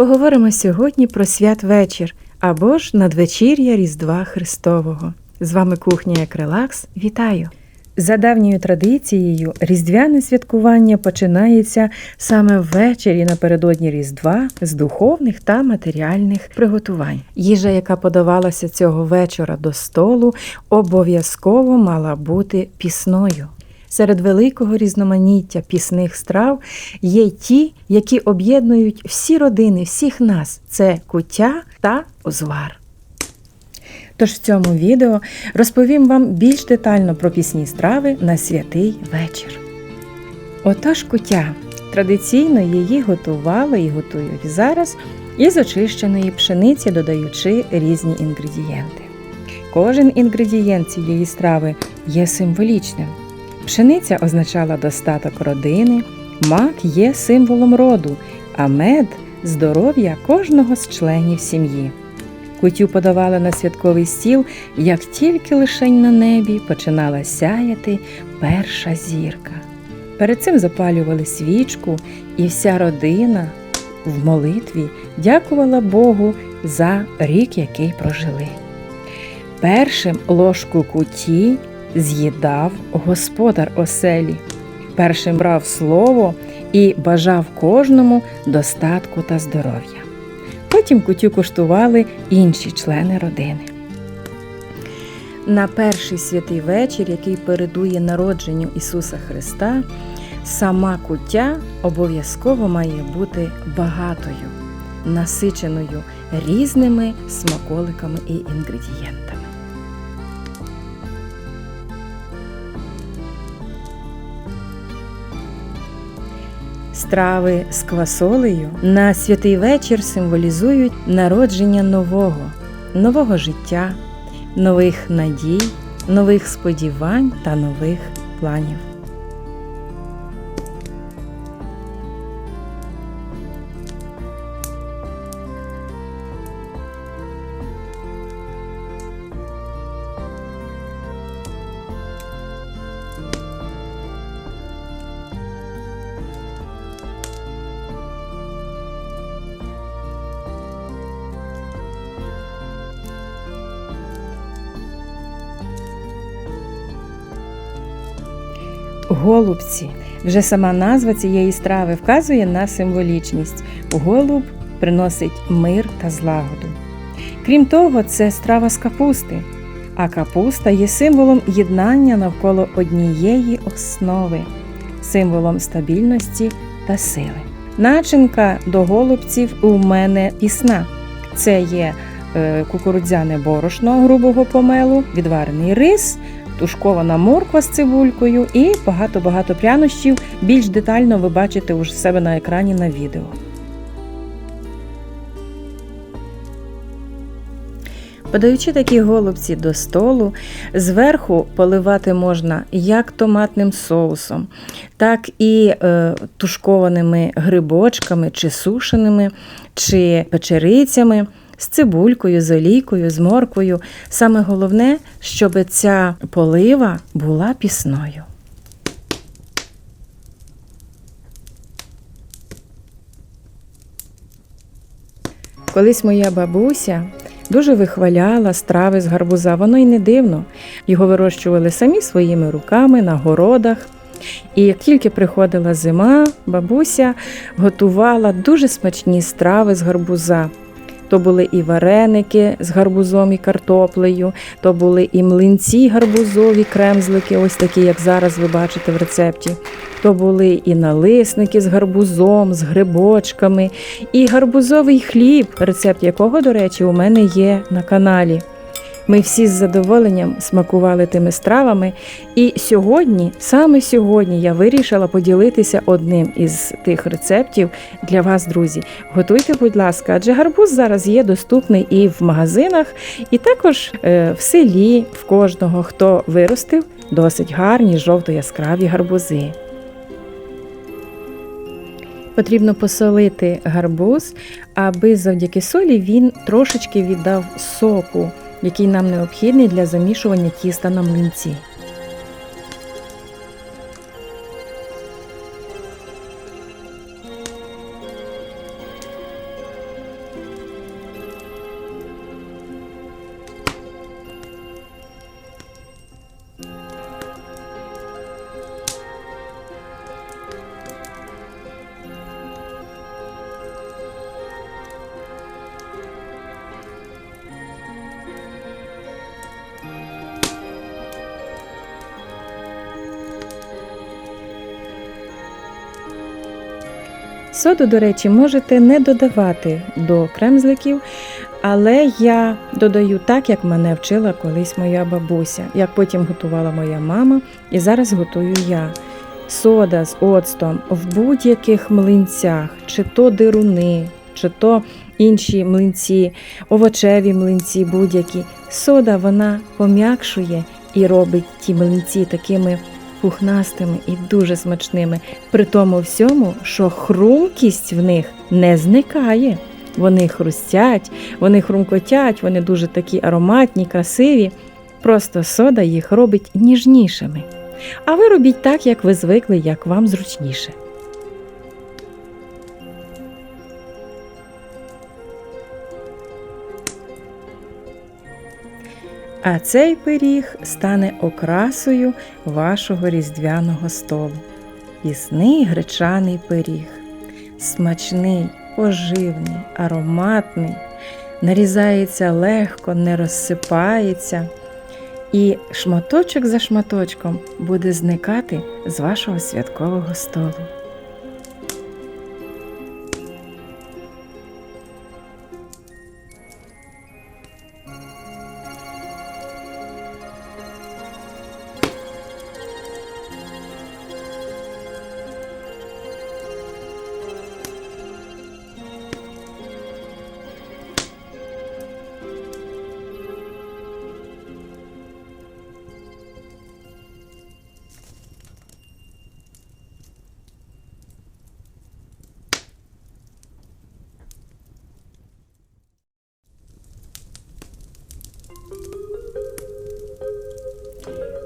Поговоримо сьогодні про святвечір або ж надвечір'я Різдва Христового. З вами кухня як релакс. Вітаю! За давньою традицією, різдвяне святкування починається саме ввечері напередодні Різдва з духовних та матеріальних приготувань. Їжа, яка подавалася цього вечора до столу, обов'язково мала бути пісною. Серед великого різноманіття пісних страв є ті, які об'єднують всі родини, всіх нас це куття та узвар. Тож в цьому відео розповім вам більш детально про пісні страви на святий вечір. Отож куття. Традиційно її готували і готують зараз із очищеної пшениці, додаючи різні інгредієнти. Кожен інгредієнт цієї страви є символічним. Пшениця означала достаток родини, мак є символом роду, а мед здоров'я кожного з членів сім'ї. Кутю подавали на святковий стіл, як тільки лишень на небі починала сяяти перша зірка. Перед цим запалювали свічку, і вся родина в молитві дякувала Богу за рік, який прожили. Першим ложку куті з'їдав господар оселі, першим брав слово і бажав кожному достатку та здоров'я. Потім кутю куштували інші члени родини. На перший святий вечір, який передує народженню Ісуса Христа, сама куття обов'язково має бути багатою, насиченою різними смаколиками і інгредієнтами. Страви з квасолею на святий вечір символізують народження нового, нового життя, нових надій, нових сподівань та нових планів. Голубці. Вже сама назва цієї страви вказує на символічність. Голуб приносить мир та злагоду. Крім того, це страва з капусти, а капуста є символом єднання навколо однієї основи, символом стабільності та сили. Начинка до голубців у мене пісна. Це є е, кукурудзяне борошно грубого помелу, відварений рис, тушкована морква з цибулькою і багато-багато прянощів. Більш детально ви бачите уже себе на екрані на відео. Подаючи такі голубці до столу, зверху поливати можна як томатним соусом, так і е, тушкованими грибочками, чи сушеними, чи печерицями з цибулькою, з олійкою, з морквою. Саме головне, щоб ця полива була пісною. Колись моя бабуся дуже вихваляла страви з гарбуза. Воно й не дивно. Його вирощували самі своїми руками на городах. І як тільки приходила зима, бабуся готувала дуже смачні страви з гарбуза. То були і вареники з гарбузом і картоплею, то були і млинці гарбузові, кремзлики, ось такі, як зараз ви бачите в рецепті. То були і налисники з гарбузом, з грибочками, і гарбузовий хліб, рецепт якого, до речі, у мене є на каналі. Ми всі з задоволенням смакували тими стравами. І сьогодні, саме сьогодні, я вирішила поділитися одним із тих рецептів для вас, друзі. Готуйте, будь ласка, адже гарбуз зараз є доступний і в магазинах, і також е, в селі в кожного, хто виростив досить гарні жовто-яскраві гарбузи. Потрібно посолити гарбуз, аби завдяки солі він трошечки віддав соку який нам необхідний для замішування тіста на млинці. Соду, до речі, можете не додавати до кремзликів, але я додаю так, як мене вчила колись моя бабуся, як потім готувала моя мама, і зараз готую я. Сода з оцтом в будь-яких млинцях, чи то дируни, чи то інші млинці, овочеві млинці, будь-які. Сода вона пом'якшує і робить ті млинці такими пухнастими і дуже смачними. При тому всьому, що хрумкість в них не зникає. Вони хрустять, вони хрумкотять, вони дуже такі ароматні, красиві. Просто сода їх робить ніжнішими. А ви робіть так, як ви звикли, як вам зручніше. А цей пиріг стане окрасою вашого різдвяного столу. Пісний гречаний пиріг. Смачний, поживний, ароматний, нарізається легко, не розсипається. І шматочок за шматочком буде зникати з вашого святкового столу.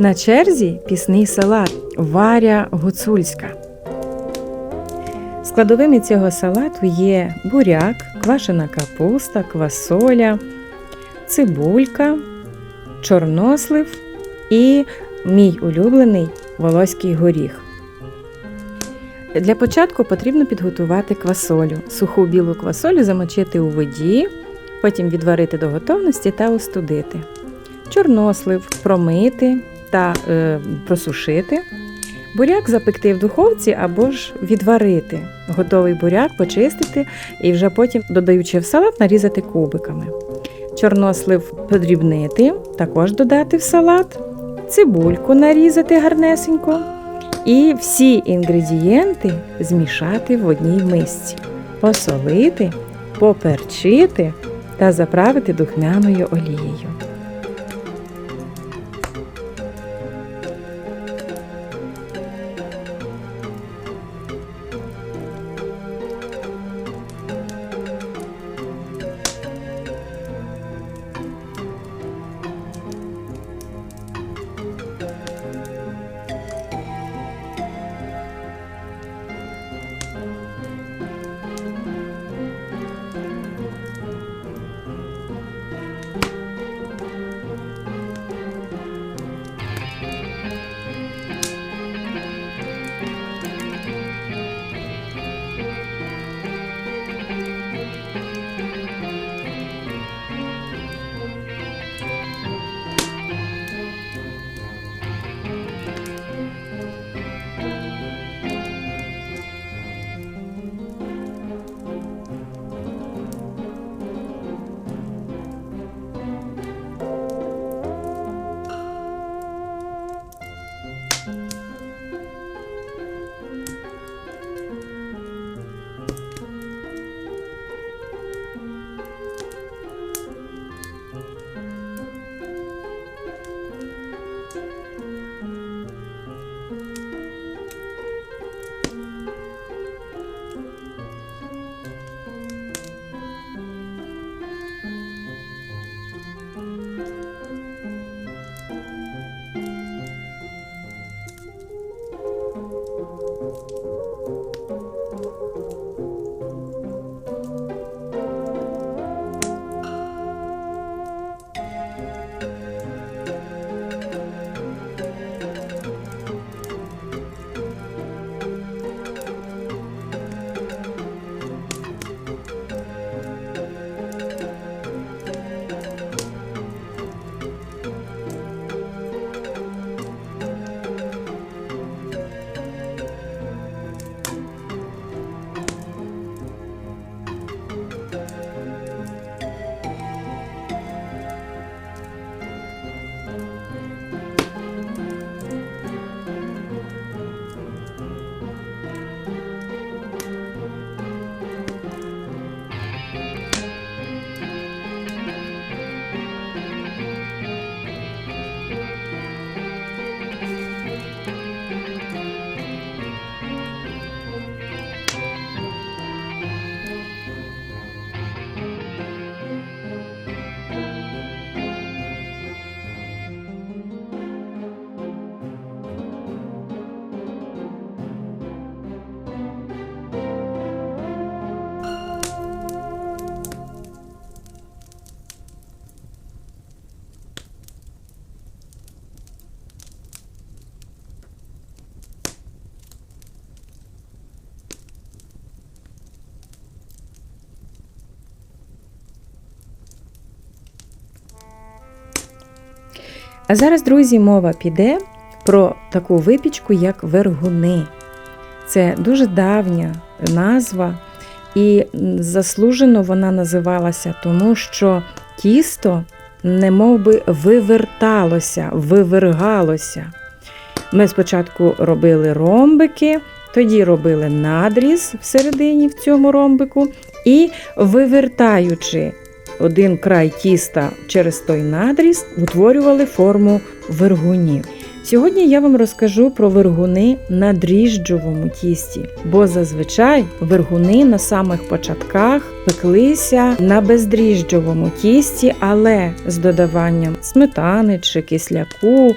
На черзі пісний салат Варя Гуцульська. Складовими цього салату є буряк, квашена капуста, квасоля, цибулька, чорнослив і мій улюблений волоський горіх. Для початку потрібно підготувати квасолю. Суху білу квасолю замочити у воді, потім відварити до готовності та остудити. Чорнослив промити та е, просушити. Буряк запекти в духовці або ж відварити. Готовий буряк почистити і вже потім, додаючи в салат, нарізати кубиками. Чорнослив подрібнити, також додати в салат, цибульку нарізати гарнесенько. І всі інгредієнти змішати в одній мисці, посолити, поперчити та заправити духмяною олією. А зараз, друзі, мова піде про таку випічку, як вергуни. Це дуже давня назва, і заслужено вона називалася тому, що тісто немов би виверталося, вивергалося. Ми спочатку робили ромбики, тоді робили надріз всередині в цьому ромбику, і вивертаючи один край тіста через той надріз, утворювали форму вергунів. Сьогодні я вам розкажу про вергуни на дріжджовому тісті, бо зазвичай вергуни на самих початках пеклися на бездріжджовому тісті, але з додаванням сметани чи кисляку,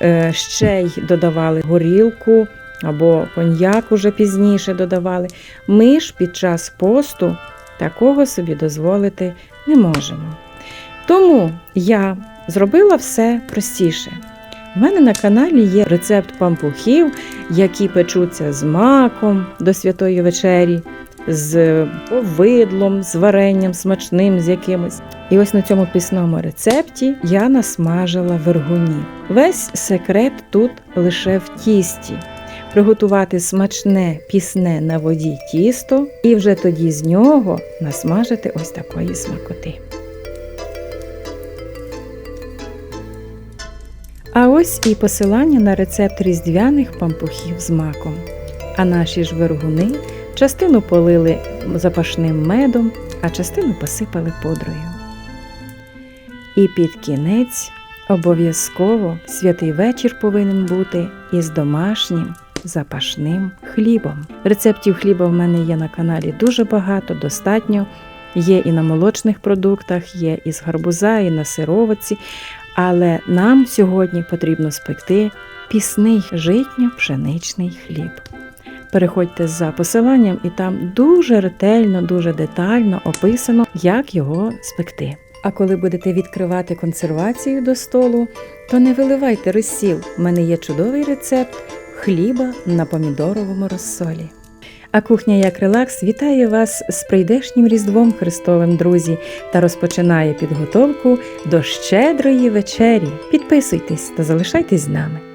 е, ще й додавали горілку або коньяк уже пізніше додавали. Ми ж під час посту такого собі дозволити не можемо. Тому я зробила все простіше. У мене на каналі є рецепт пампухів, які печуться з маком до святої вечері, з повидлом, з варенням смачним з якимось. І ось на цьому пісному рецепті я насмажила вергуні. Весь секрет тут лише в тісті. Приготувати смачне пісне на воді тісто, і вже тоді з нього насмажити ось такої смакоти. А ось і посилання на рецепт різдвяних пампухів з маком. А наші ж вергуни частину полили запашним медом, а частину посипали пудрою. І під кінець обов'язково святий вечір повинен бути із домашнім запашним хлібом. Рецептів хліба в мене є на каналі дуже багато, достатньо. Є і на молочних продуктах, є і з гарбуза, і на сировиці. Але нам сьогодні потрібно спекти пісний житньо-пшеничний хліб. Переходьте за посиланням, і там дуже ретельно, дуже детально описано, як його спекти. А коли будете відкривати консервацію до столу, то не виливайте розсіл. У мене є чудовий рецепт хліба на помідоровому розсолі. А кухня як релакс вітає вас з прийдешнім Різдвом Христовим, друзі, та розпочинає підготовку до щедрої вечері. Підписуйтесь та залишайтесь з нами.